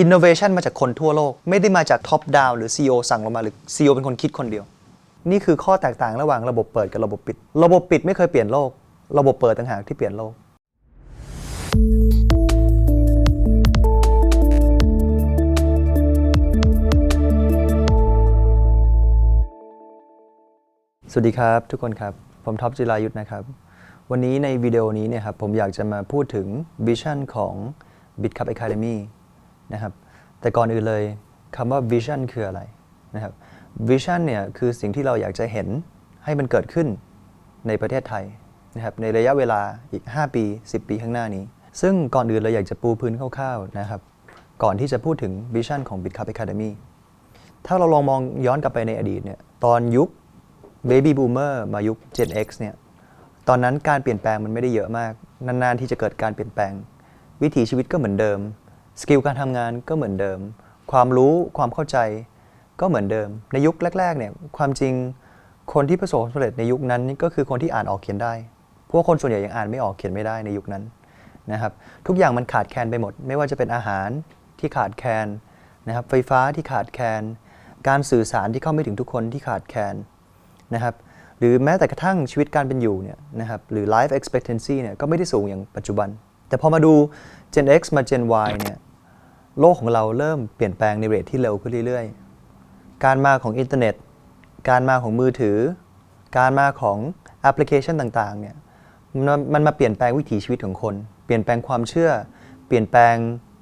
innovation มาจากคนทั่วโลก ไม่ได้มาจาก top down หรือ CEO สั่งลงมาหรือ CEO เป็นคนคิดคนเดียว นี่คือข้อแตกต่างระหว่างระบบเปิดกับระบบปิด ระบบปิดไม่เคยเปลี่ยนโลก ระบบเปิดต่างหากที่เปลี่ยนโลก สวัสดีครับทุกคนครับ ผมท็อปจิรายุทธนะครับ วันนี้ในวิดีโอนี้เนี่ยครับผมอยากจะมาพูดถึงวิชั่นของ BitCup Academy นะครับ แต่ก่อนอื่นเลยคำว่าวิชั่นคืออะไรนะครับวิชั่นเนี่ยคือสิ่งที่เราอยากจะเห็นให้มันเกิดขึ้นในประเทศไทยนะครับในระยะเวลาอีก 5 ปี 10 ปีข้างหน้านี้ ซึ่งก่อนอื่นเราอยากจะปูพื้นคร่าวๆนะครับ ก่อนที่จะพูดถึงวิชั่นของ BitCup Academy ถ้าเราลองมองย้อนกลับไปในอดีตเนี่ยตอนยุค Baby Boomer มายุค Gen X เนี่ยตอนนั้นการเปลี่ยนแปลงมันไม่ได้เยอะมาก นานๆที่จะเกิดการเปลี่ยนแปลง วิถีชีวิตก็เหมือนเดิม สกิลการทำงานก็เหมือนเดิม ความรู้ความเข้าใจก็เหมือนเดิม ในยุคแรกๆเนี่ยความจริงคนที่ประสบความสำเร็จในยุคนั้นก็คือคนที่อ่านออกเขียนได้ พว่าคนส่วนใหญ่ยังอ่านไม่ออกเขียนไม่ได้ในยุคนั้นนะครับทุกอย่างมันขาดแคลนไปหมด ไม่ว่าจะเป็นอาหารที่ขาดแคลนนะครับไฟฟ้าที่ขาดแคลนการสื่อสารที่เข้าไม่ถึงทุกคนที่ขาดแคลนนะครับหรือแม้แต่กระทั่งชีวิตการเป็นอยู่เนี่ยนะครับหรือ life expectancy เนี่ยก็ไม่ได้สูงอย่างปัจจุบัน แต่พอมาดู Gen X มา Gen Y เนี่ยโลกของเราเริ่มเปลี่ยนแปลงในเรทที่เร็วขึ้นเรื่อยๆ การมาของอินเทอร์เน็ต การมาของมือถือ การมาของแอปพลิเคชันต่างๆเนี่ยมันมาเปลี่ยนแปลงวิถีชีวิตของคน เปลี่ยนแปลงความเชื่อ เปลี่ยนแปลง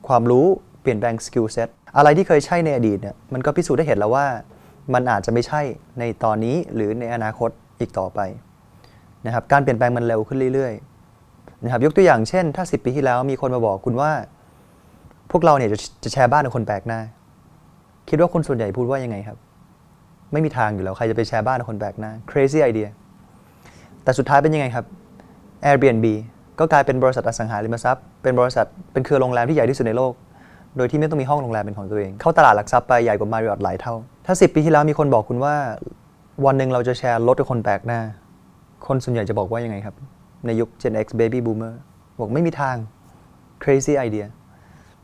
ความรู้ เปลี่ยนแปลงสกิลเซ็ตอะไรที่เคยใช่ในอดีตเนี่ยมันก็พิสูจน์ได้เห็นแล้วว่า มันอาจจะไม่ใช่ในตอนนี้หรือในอนาคตอีกต่อไปนะครับการเปลี่ยนแปลงมันเร็วขึ้นเรื่อยๆ นะครับยกตัวอย่างเช่น ถ้า 10 ปีที่แล้วมีคนมาบอกคุณว่า พวกเราเนี่ยจะจะแชร์บ้านกับคนแปลกหน้า คิดว่าคนส่วนใหญ่พูดว่ายังไงครับ ไม่มีทางอยู่แล้ว ใครจะไปแชร์บ้านกับคนแปลกหน้า crazy idea แต่สุดท้ายเป็นยังไงครับ Airbnb ก็กลายเป็นบริษัทอสังหาริมทรัพย์ เป็นบริษัทเป็นเครือโรงแรมที่ใหญ่ที่สุดในโลก โดยที่ไม่ต้องมีห้องโรงแรมเป็นของตัวเอง เข้าตลาดหลักทรัพย์ไปใหญ่กว่า Marriott หลายเท่า ถ้า 10 ปีที่แล้วมีคนบอกคุณว่า วันหนึ่งเราจะแชร์รถกับคนแปลกหน้า คนส่วนใหญ่จะบอกว่ายังไงครับ ในยุค Gen X Baby Boomer บอกไม่มีทาง crazy idea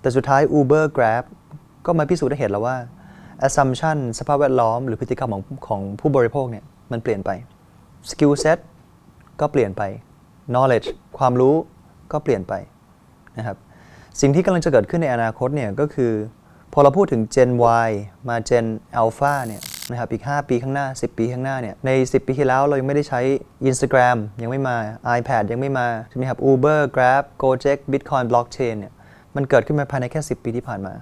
แต่สุดท้าย Uber Grab ก็มาพิสูจน์ได้เห็นแล้วว่า assumption สภาพแวดล้อมหรือพฤติกรรมของของผู้บริโภคเนี่ยมันเปลี่ยนไป skill set ก็เปลี่ยนไป knowledge ความรู้ก็เปลี่ยนไปนะครับสิ่งที่กำลังจะเกิดขึ้นในอนาคตเนี่ยก็คือ พอเราพูดถึง Gen Y มา Gen Alpha เนี่ย นะครับอีก 5 ปีข้างหน้า 10 ปีข้างหน้าเนี่ยใน 10 ปีที่แล้วเรายังไม่ได้ใช้ Instagram ยังไม่มา iPad ยังไม่มาใช่ไหมครับ Uber Grab Gojek Bitcoin Blockchain เนี่ยมันเกิดขึ้นมาภายในแค่ 10 ปีที่ผ่านมา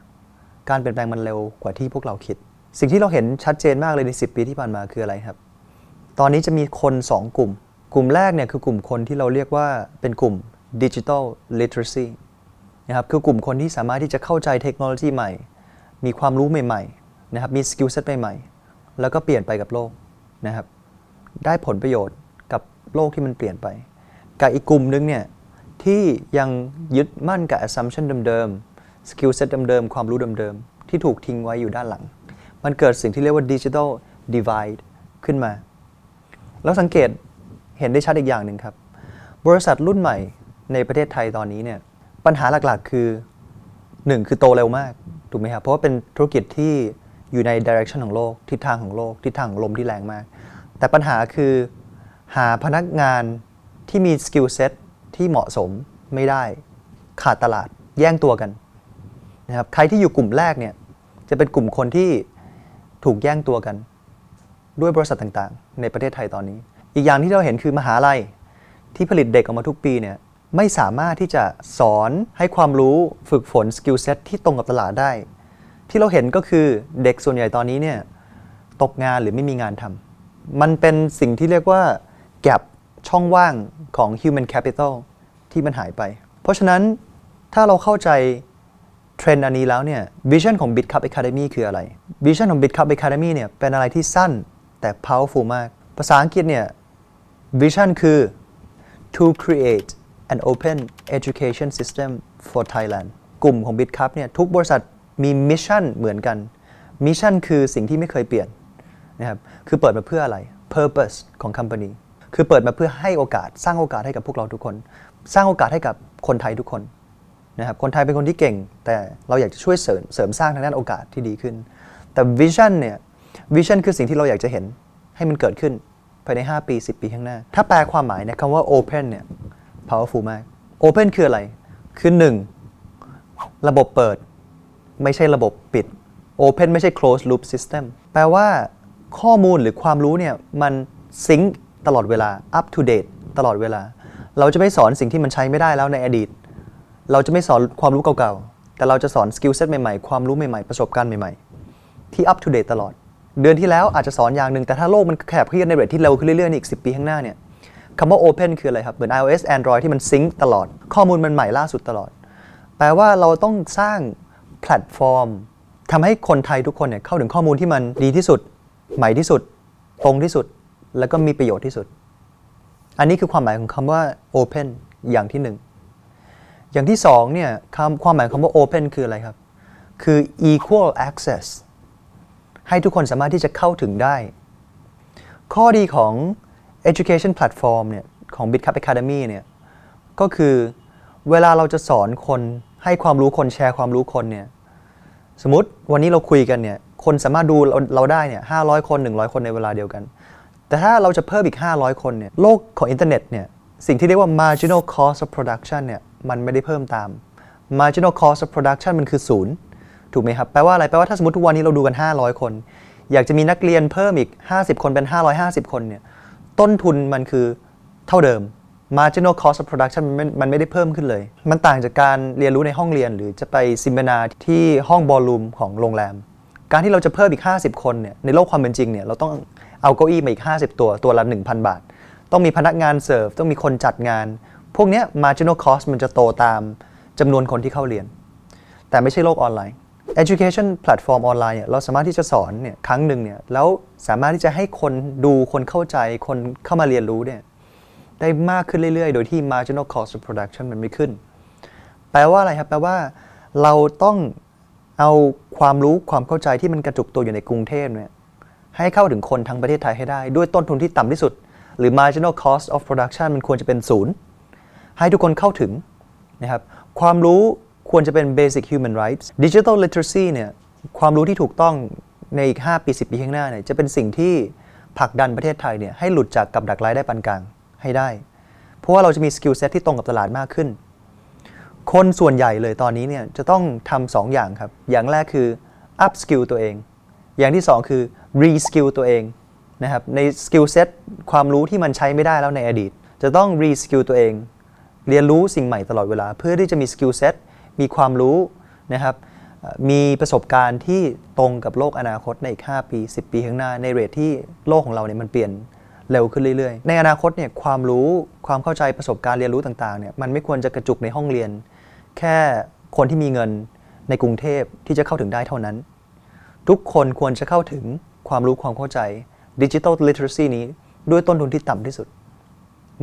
การเปลี่ยนแปลงมันเร็วกว่าที่พวกเราคิด สิ่งที่เราเห็นชัดเจนมากเลยใน 10 ปีที่ผ่านมาคืออะไรครับ ตอนนี้จะมีคน 2 กลุ่ม กลุ่มแรกเนี่ยคือกลุ่มคนที่เราเรียกว่าเป็นกลุ่ม Digital Literacy นะครับคือกลุ่มคนที่สามารถที่จะเข้าใจเทคโนโลยีใหม่ มีความรู้ใหม่ๆนะครับมีสกิลเซ็ตใหม่ๆ แล้วก็เปลี่ยนไปกับโลกนะครับ ได้ผลประโยชน์กับโลกที่มันเปลี่ยนไป กับอีกกลุ่มนึงเนี่ยที่ยังยึดมั่นกับ assumption เดิมๆสกิลเซ็ตเดิมๆ ความรู้เดิมๆ ที่ถูกทิ้งไว้อยู่ด้านหลัง มันเกิดสิ่งที่เรียกว่า digital divide ขึ้นมา แล้วสังเกตเห็นได้ชัดอีกอย่างหนึ่งครับ บริษัทรุ่นใหม่ในประเทศไทยตอนนี้เนี่ยปัญหาหลักๆคือ 1 คือโตเร็วมาก ถูกไหมครับ เพราะว่าเป็นธุรกิจที่ อยู่ในดิเรกชันของโลก ทิศทางของโลก ทิศทางของลมที่แรงมาก แต่ปัญหาคือหาพนักงานที่มีสกิลเซ็ตที่เหมาะสมไม่ได้ ขาดตลาดแย่งตัวกันนะครับใครที่อยู่กลุ่มแรกเนี่ยจะเป็นกลุ่มคนที่ถูกแย่งตัวกัน ด้วยบริษัทต่างๆ ในประเทศไทยตอนนี้ อีกอย่างที่เราเห็นคือมหาลัยที่ผลิตเด็กออกมาทุกปีเนี่ยไม่สามารถที่จะสอนให้ความรู้ฝึกฝนสกิลเซ็ตที่ตรงกับตลาดได้ ที่เราเห็นก็คือเด็กส่วนใหญ่ตอนนี้เนี่ยตกงานหรือไม่มีงานทำมันเป็นสิ่งที่เรียกว่าแกลบช่องว่างของ human capital ที่มันหายไป เพราะฉะนั้นถ้าเราเข้าใจเทรนด์อันนี้แล้วเนี่ยวิชั่นของ BitCup Academy คืออะไรวิชั่นของ BitCup Academy เนี่ยเป็นอะไรที่สั้นแต่ powerful มาก ภาษาอังกฤษเนี่ยวิชั่นคือ to create an open education system for Thailand กลุ่มของ BitCup เนี่ยทุกบริษัท มีมิชชั่นเหมือนกันมิชชั่นคือสิ่งที่ไม่เคยเปลี่ยนนะครับคือเปิดมาเพื่ออะไร purpose ของ company คือเปิดมาเพื่อให้โอกาสสร้างโอกาสให้กับพวกเราทุกคน สร้างโอกาสให้กับคนไทยทุกคนนะครับคนไทยเป็นคนที่เก่ง แต่เราอยากจะช่วยเสริมเสริมสร้างทางด้านโอกาสที่ดีขึ้น แต่วิชั่นเนี่ยวิชั่นคือสิ่งที่เราอยากจะเห็นให้มันเกิดขึ้นภายใน 5 ปี 10 ปีข้างหน้า ถ้าแปลความหมายเนี่ยคำว่า open เนี่ย powerful มาก open คืออะไร คือ 1 ระบบเปิด ไม่ใช่ระบบปิด Open ไม่ใช่ closed loop system แปลว่าข้อมูลหรือความรู้เนี่ยมันซิงค์ตลอดเวลา up to date ตลอดเวลา เราจะไม่สอนสิ่งที่มันใช้ไม่ได้แล้วในอดีต เราจะไม่สอนความรู้เก่าๆ แต่เราจะสอนสกิลเซ็ตใหม่ๆ ความรู้ใหม่ๆ ประสบการณ์ใหม่ๆ ที่ up to date ตลอด เดือนที่แล้วอาจจะสอนอย่างหนึ่ง แต่ถ้าโลกมันแคบขึ้นในเรทที่เร็วขึ้นเรื่อยๆอีก 10 ปีข้างหน้าเนี่ยคำว่า open คืออะไรครับ เหมือน iOS Android ที่มันซิงค์ตลอด ข้อมูลมันใหม่ล่าสุดตลอด แปลว่าเราต้องสร้าง แพลตฟอร์มทำให้คนไทยทุกคนเนี่ยเข้าถึงข้อมูลที่มันดีที่สุด ใหม่ที่สุด ตรงที่สุด แล้วก็มีประโยชน์ที่สุด อันนี้คือความหมายของคำว่า open อย่างที่หนึ่งอย่างที่สองเนี่ยคำความหมายของคำว่า open คืออะไรครับ คือ equal access ให้ทุกคนสามารถที่จะเข้าถึงได้ ข้อดีของ education platform เนี่ยของ BitCup Academy เนี่ยก็คือเวลาเราจะสอนคน ให้ความรู้คนแชร์ความรู้คนเนี่ยสมมติวันนี้เราคุยกันเนี่ยคนสามารถดูเราเราได้เนี่ย500คน100คนในเวลาเดียวกัน แต่ถ้าเราจะเพิ่มอีก 500 คนเนี่ยโลกของอินเทอร์เน็ตเนี่ยสิ่งที่เรียกว่า marginal cost of production เนี่ยมันไม่ได้เพิ่มตาม marginal cost of production มันคือศูนย์ถูกไหมครับ แปลว่าอะไร แปลว่าถ้าสมมติทุกวันนี้เราดูกัน 500 คน อยากจะมีนักเรียนเพิ่มอีก 50 คนเป็น 550 คนเนี่ย ต้นทุนมันคือเท่าเดิม marginal cost of production มันมันไม่ได้เพิ่มขึ้นเลย มันต่างจากการเรียนรู้ในห้องเรียน หรือจะไปซิมเบนาที่ห้องบอลลูมของโรงแรม การที่เราจะเพิ่มอีก 50 คนเนี่ย ในโลกความเป็นจริงเนี่ย เราต้องเอาเก้าอี้มาอีก 50 ตัว ตัวละ 1,000 บาท ต้องมีพนักงานเสิร์ฟ ต้องมีคนจัดงาน พวกเนี้ย marginal cost มันจะโตตามจำนวนคนที่เข้าเรียน แต่ไม่ใช่โลกออนไลน์ education platform ออนไลน์เนี่ย เราสามารถที่จะสอนเนี่ยครั้งหนึ่งเนี่ย แล้วสามารถที่จะให้คนดู คนเข้าใจ คนเข้ามาเรียนรู้เนี่ย ได้มากขึ้นเรื่อยๆ โดยที่ marginal cost of production มันไม่ขึ้น แปลว่าอะไรครับ แปลว่าเราต้องเอาความรู้ความเข้าใจที่มันกระจุกตัวอยู่ในกรุงเทพเนี่ยให้เข้าถึงคนทั้งประเทศไทยให้ได้ ด้วยต้นทุนที่ต่ำที่สุด หรือ marginal cost of production มันควรจะเป็นศูนย์ให้ทุกคนเข้าถึงนะครับความรู้ควรจะเป็น basic human rights digital literacy เนี่ยความรู้ที่ถูกต้องในอีก 5 ปี 10 ปีข้างหน้าเนี่ยจะเป็นสิ่งที่ผลักดันประเทศไทยเนี่ยให้หลุดจากกับดักรายได้ปานกลาง ให้ได้ เพราะว่าเราจะมีสกิลเซ็ตที่ตรงกับตลาดมากขึ้น คนส่วนใหญ่เลยตอนนี้เนี่ยจะต้องทำสองอย่างครับ อย่างแรกคือ up skill ตัวเอง อย่างที่สองคือ re skill ตัวเองนะครับในสกิลเซ็ตความรู้ที่มันใช้ไม่ได้แล้วในอดีต จะต้อง re skill ตัวเอง เรียนรู้สิ่งใหม่ตลอดเวลา เพื่อที่จะมีสกิลเซ็ตมีความรู้นะครับมีประสบการณ์ที่ตรงกับโลกอนาคตในอีก 5 ปี 10 ปีข้างหน้าในเรทที่โลกของเราเนี่ยมันเปลี่ยน เร็วขึ้นเรื่อยๆ ในอนาคตเนี่ยความรู้ความเข้าใจประสบการณ์เรียนรู้ต่างๆเนี่ยมันไม่ควรจะกระจุกในห้องเรียน แค่คนที่มีเงินในกรุงเทพที่จะเข้าถึงได้เท่านั้น ทุกคนควรจะเข้าถึงความรู้ความเข้าใจดิจิทัล literacy นี้ด้วยต้นทุนที่ต่ำที่สุด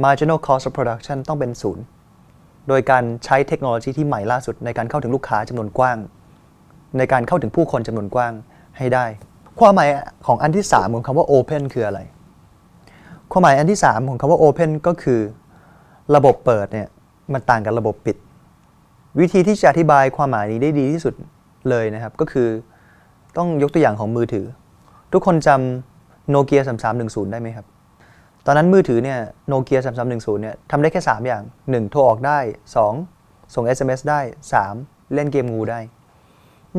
marginal cost of production ต้องเป็นศูนย์ โดยการใช้เทคโนโลยีที่ใหม่ล่าสุดในการเข้าถึงลูกค้าจำนวนกว้าง ในการเข้าถึงผู้คนจำนวนกว้างให้ได้ ความหมายของอันที่ 3 ของคำว่า open คืออะไร ความหมายอันที่ 3 ของคำว่า open ก็คือ ระบบเปิดเนี่ยมันต่างกับระบบปิด วิธีที่จะอธิบายความหมายนี้ได้ดีที่สุดเลยนะครับ ก็คือต้องยกตัวอย่างของมือถือ ทุกคนจำโนเกีย3310 ได้ไหมครับ ตอนนั้นมือถือเนี่ยโนเกีย3310 เนี่ยทำได้แค่ 3 อย่าง 1 โทรออกได้ 2 ส่ง SMS ได้ 3 เล่นเกมงูได้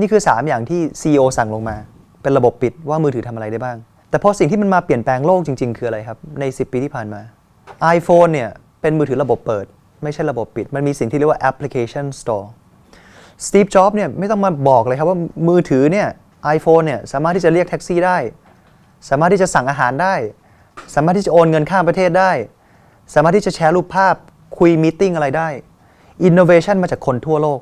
นี่คือ 3 อย่างที่ CEO สั่งลงมา เป็นระบบปิดว่ามือถือทำอะไรได้บ้าง แต่พอสิ่งที่มันมาเปลี่ยนแปลงโลกจริง ๆ คืออะไรครับ ใน 10 ปีที่ผ่านมา iPhone เนี่ย เป็นมือถือระบบเปิด ไม่ใช่ระบบปิด มันมีสิ่งที่เรียกว่า application store สตีฟจ็อบเนี่ยไม่ต้องมาบอกเลยครับว่ามือถือเนี่ย iPhone เนี่ยสามารถที่จะเรียกแท็กซี่ได้ สามารถที่จะสั่งอาหารได้ สามารถที่จะโอนเงินข้ามประเทศได้ สามารถที่จะแชร์รูปภาพคุยมีติ้งอะไรได้ Innovation มาจากคนทั่วโลก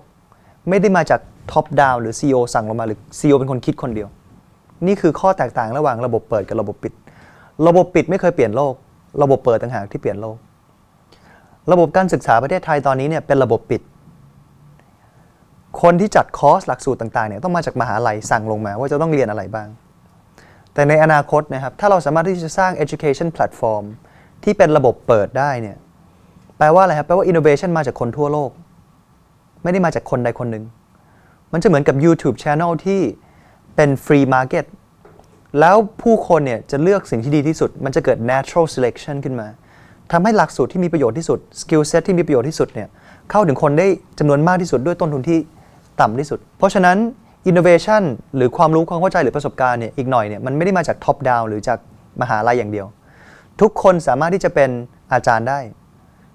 ไม่ได้มาจากท็อปดาวหรือ CEO สั่งลงมาหรือ CEO เป็นคนคิดคนเดียว นี่คือข้อแตกต่างระหว่างระบบเปิดกับระบบปิด ระบบปิดไม่เคยเปลี่ยนโลก ระบบเปิดต่างหากที่เปลี่ยนโลก ระบบการศึกษาประเทศไทยตอนนี้เนี่ยเป็นระบบปิด คนที่จัดคอร์สหลักสูตรต่างๆเนี่ยต้องมาจากมหาลัยสั่งลงมาว่าจะต้องเรียนอะไรบ้าง แต่ในอนาคตนะครับถ้าเราสามารถที่จะสร้าง education platform ที่เป็นระบบเปิดได้เนี่ยแปลว่าอะไรครับ แปลว่า innovation มาจากคนทั่วโลก ไม่ได้มาจากคนใดคนหนึ่ง มันจะเหมือนกับ YouTube Channel ที่ เป็นฟรีมาร์เก็ตแล้วผู้คนเนี่ยจะเลือกสิ่งที่ดีที่สุด มันจะเกิด natural selection ขึ้นมาทำให้หลักสูตรที่มีประโยชน์ที่สุด skill set ที่มีประโยชน์ที่สุดเนี่ยเข้าถึงคนได้จำนวนมากที่สุดด้วยต้นทุนที่ต่ำที่สุด เพราะฉะนั้น innovation หรือความรู้ความเข้าใจหรือประสบการณ์เนี่ยอีกหน่อยเนี่ยมันไม่ได้มาจาก top down หรือจากมหาลัยอย่างเดียว ทุกคนสามารถที่จะเป็นอาจารย์ได้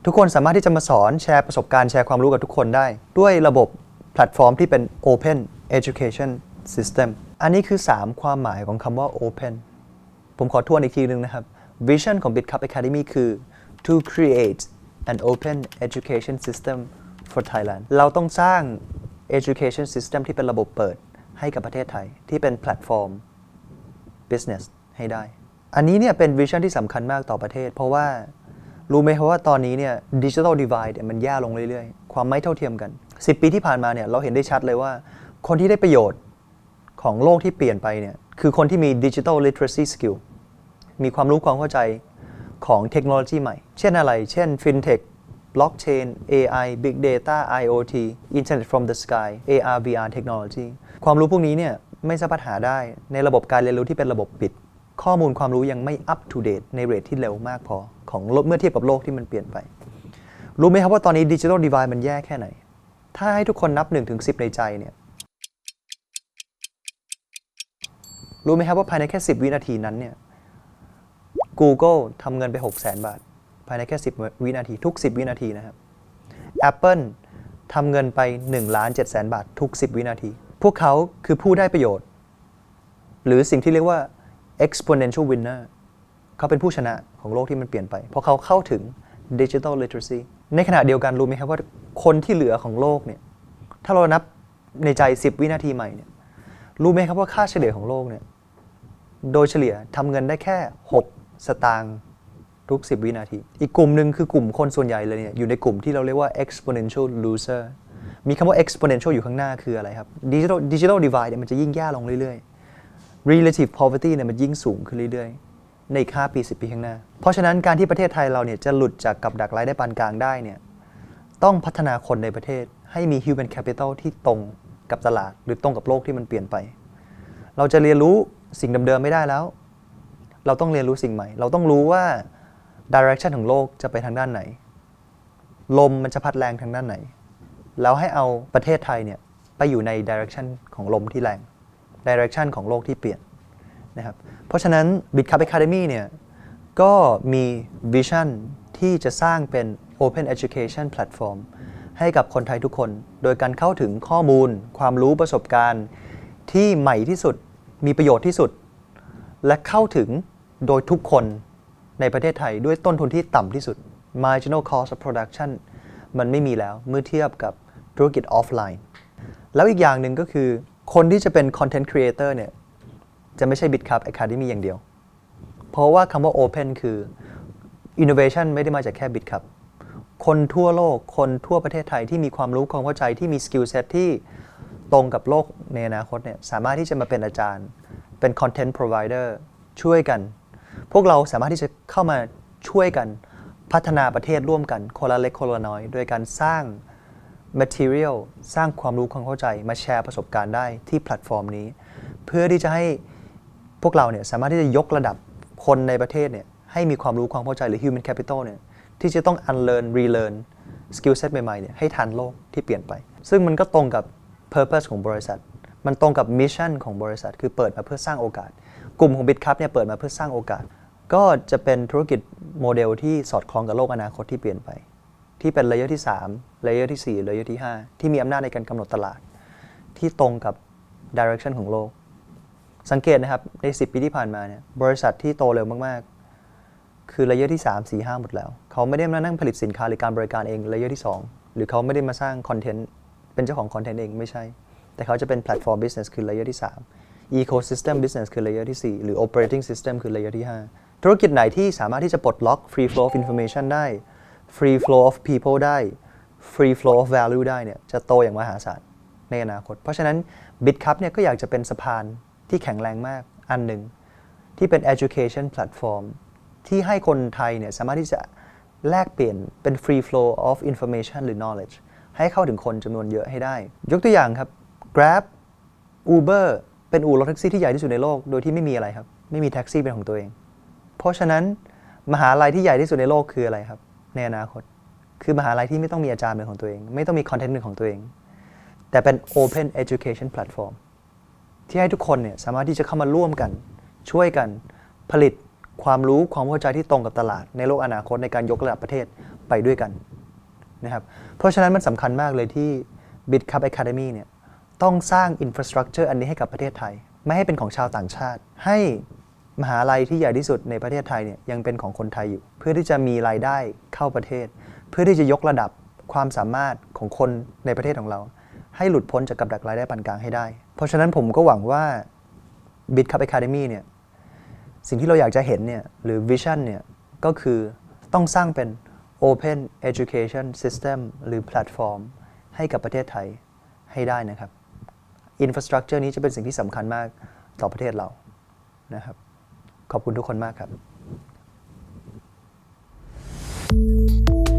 ทุกคนสามารถที่จะมาสอนแชร์ประสบการณ์แชร์ความรู้กับทุกคนได้ ด้วยระบบแพลตฟอร์มที่เป็น Open Education System อันนี้คือ 3 ความหมายของคำว่า Open ผมขอทวนอีกทีหนึงนะครับ Vision ของ BitCup Academy คือ to create an open education system for Thailand เราต้องสร้าง education system ที่เป็นระบบเปิดให้กับประเทศไทย ที่เป็นแพลตฟอร์ม business ให้ได้ อันนี้เนี่ยเป็นวิชั่นที่สำคัญมากต่อประเทศ เพราะว่ารู้ไหมครับว่าตอนนี้เนี่ยดิจิทัลดี i d ดมันแย่ลงเรื่อยๆ ความไม่เท่าเทียมกัน 10 ปีที่ผ่านมาเนี่ยเราเห็นได้ชัดเลยว่า คนที่ได้ประโยชน์ ของโลกที่เปลี่ยนไปเนี่ยคือคนที่มีดิจิทัลลิ t เ r ซีสกิลมีความรู้ความเข้าใจของเทคโนโลยีใหม่ เช่นอะไร เช่น FinTech Blockchain AI Big Data IoT Internet from the Sky AR VR Technology ความรู้พวกนี้เนี่ยไม่สามารถหาได้ในระบบการเรียนรู้ที่เป็นระบบปิด ข้อมูลความรู้ยังไม่ up to date ในเรทที่เร็วมากพอ ของโลกเมื่อเทียบกับโลกที่มันเปลี่ยนไป รู้ไหมครับว่าตอนนี้ดิจิทัลดี i d มันแย่แค่ไหน ถ้าให้ทุกคนนับ1ถึง10 ในใจเนี่ย รู้ไหมครับว่าภายในแค่ 10 วินาทีนั้นเนี่ย Google ทำเงินไป 6 0 0 0 0 บาท ภายในแค่ 10 วินาที ทุก 10 วินาทีนะครับ Apple ทำเงินไป1ล้าน7แสนบาท ทุก 10 วินาที พวกเขาคือผู้ได้ประโยชน์ หรือสิ่งที่เรียกว่า exponential winner เขาเป็นผู้ชนะของโลกที่มันเปลี่ยนไป เพราะเขาเข้าถึง digital literacy ในขณะเดียวกันรู้ไหมครับว่าคนที่เหลือของโลกเนี่ย ถ้าเรานับในใจ 10 วินาทีใหม่เนี่ย รู้ไหมครับว่าค่าเฉลี่ยของโลกเนี่ย โดยเฉลี่ยทำเงินได้แค่ 6 สตางค์ทุก 10 วินาที อีกกลุ่มหนึ่งคือกลุ่มคนส่วนใหญ่เลยเนี่ยอยู่ในกลุ่มที่เราเรียกว่า exponential loser มีคำว่า exponential อยู่ข้างหน้าคืออะไรครับ digital digital divide เนี่ยมันจะยิ่งแย่ลงเรื่อยๆ relative poverty เนี่ยมันยิ่งสูงขึ้นเรื่อยๆ ในอีก5ปี 10 ปีข้างหน้า เพราะฉะนั้นการที่ประเทศไทยเราเนี่ยจะหลุดจากกับดักรายได้ปานกลางได้เนี่ยต้องพัฒนาคนในประเทศให้มี human capital ที่ตรงกับตลาดหรือตรงกับโลกที่มันเปลี่ยนไป เราจะเรียนรู้ สิ่งเดิมๆไม่ได้แล้ว เราต้องเรียนรู้สิ่งใหม่ เราต้องรู้ว่า direction ของโลกจะไปทางด้านไหน ลมมันจะพัดแรงทางด้านไหน แล้วให้เอาประเทศไทยเนี่ยไปอยู่ใน direction ของลมที่แรง direction ของโลกที่เปลี่ยนนะครับเพราะฉะนั้น BitCup Academy เนี่ยก็มีวิชั่นที่จะสร้างเป็น Open Education Platform ให้กับคนไทยทุกคน โดยการเข้าถึงข้อมูล ความรู้ประสบการณ์ที่ใหม่ที่สุด มีประโยชน์ที่สุด และเข้าถึงโดยทุกคนในประเทศไทยด้วยต้นทุนที่ต่ำที่สุด marginal cost of production มันไม่มีแล้วเมื่อเทียบกับธุรกิจออฟไลน์ แล้วอีกอย่างหนึ่งก็คือ คนที่จะเป็น content creator เนี่ย จะไม่ใช่ BitCup Academy อย่างเดียว เพราะว่าคำว่า Open คือ Innovation ไม่ได้มาจากแค่ BitCup คนทั่วโลก คนทั่วประเทศไทยที่มีความรู้ความเข้าใจที่มี skill set ที่ ตรงกับโลกในอนาคตเนี่ยสามารถที่จะมาเป็นอาจารย์ เป็น content provider ช่วยกัน พวกเราสามารถที่จะเข้ามาช่วยกันพัฒนาประเทศร่วมกันคนละเล็กคนละน้อย โดยการสร้าง material สร้างความรู้ความเข้าใจมาแชร์ประสบการณ์ได้ที่แพลตฟอร์มนี้ เพื่อที่จะให้พวกเราเนี่ยสามารถที่จะยกระดับคนในประเทศเนี่ยให้มีความรู้ความเข้าใจหรือ human capital เนี่ยที่จะต้อง unlearn relearn skill set ใหม่ๆเนี่ยให้ทันโลกที่เปลี่ยนไป ซึ่งมันก็ตรงกับ purpose ของบริษัท มันตรงกับ mission ของบริษัท คือเปิดมาเพื่อสร้างโอกาส กลุ่มของ BitCup เนี่ยเปิดมาเพื่อสร้างโอกาส ก็จะเป็นธุรกิจโมเดลที่สอดคล้องกับโลกอนาคตที่เปลี่ยนไป ที่เป็นเลเยอร์ที่3เลเยอร์ที่4เลเยอร์ที่ 5 ที่มีอำนาจในการกำหนดตลาด ที่ตรงกับ direction ของโลก สังเกตนะครับ ใน 10 ปีที่ผ่านมาเนี่ยบริษัทที่โตเร็วมาก ๆ คือเลเยอร์ที่ 3 4 5 หมดแล้ว เขาไม่ได้มานั่งผลิตสินค้าหรือการบริการเองเลเยอร์ที่ 2 หรือเขาไม่ได้มาสร้างคอนเทนต์ เป็นเจ้าของคอนเทนต์เองไม่ใช่ แต่เขาจะเป็นแพลตฟอร์ม business คือเลเยอร์ที่ 3 ecosystem business คือเลเยอร์ที่ 4 หรือ operating system คือเลเยอร์ที่ 5 ธุรกิจไหนที่สามารถที่จะปลดล็อก free flow of information ได้ free flow of people ได้ free flow of value ได้เนี่ยจะโตอย่างมหาศาลในอนาคต เพราะฉะนั้น BitCup เนี่ยก็อยากจะเป็นสะพานที่แข็งแรงมากอันหนึ่ง ที่เป็น education platform ที่ให้คนไทยเนี่ยสามารถที่จะแลกเปลี่ยนเป็น free flow of information หรือ knowledge ให้เข้าถึงคนจำนวนเยอะให้ได้ ยกตัวอย่างครับ Grab Uber เป็นอู่รถแท็กซี่ที่ใหญ่ที่สุดในโลก โดยที่ไม่มีอะไรครับ ไม่มีแท็กซี่เป็นของตัวเอง เพราะฉะนั้นมหาลัยที่ใหญ่ที่สุดในโลกคืออะไรครับ ในอนาคต คือมหาลัยที่ไม่ต้องมีอาจารย์เป็นของตัวเอง ไม่ต้องมีคอนเทนต์เป็นของตัวเอง แต่เป็น Open Education Platform ที่ให้ทุกคนเนี่ยสามารถที่จะเข้ามาร่วมกัน ช่วยกันผลิตความรู้ความเข้าใจที่ตรงกับตลาด ในโลกอนาคตในการยกระดับประเทศไปด้วยกัน นะครับเพราะฉะนั้นมันสำคัญมากเลยที่ BitCup Academy เนี่ยต้องสร้าง infrastructure อันนี้ให้กับประเทศไทย ไม่ให้เป็นของชาวต่างชาติ ให้มหาลัยที่ใหญ่ที่สุดในประเทศไทยเนี่ยยังเป็นของคนไทยอยู่ เพื่อที่จะมีรายได้เข้าประเทศ เพื่อที่จะยกระดับความสามารถของคนในประเทศของเรา ให้หลุดพ้นจากกับดักรายได้ปานกลางให้ได้ เพราะฉะนั้นผมก็หวังว่า BitCup Academy เนี่ยสิ่งที่เราอยากจะเห็นเนี่ยหรือวิชั่นเนี่ยก็คือต้องสร้างเป็น Open Education System หรือแพลตฟอร์มให้กับประเทศไทยให้ได้นะครับ Infrastructure นี้จะเป็นสิ่งที่สำคัญมากต่อประเทศเรานะครับ ขอบคุณทุกคนมากครับ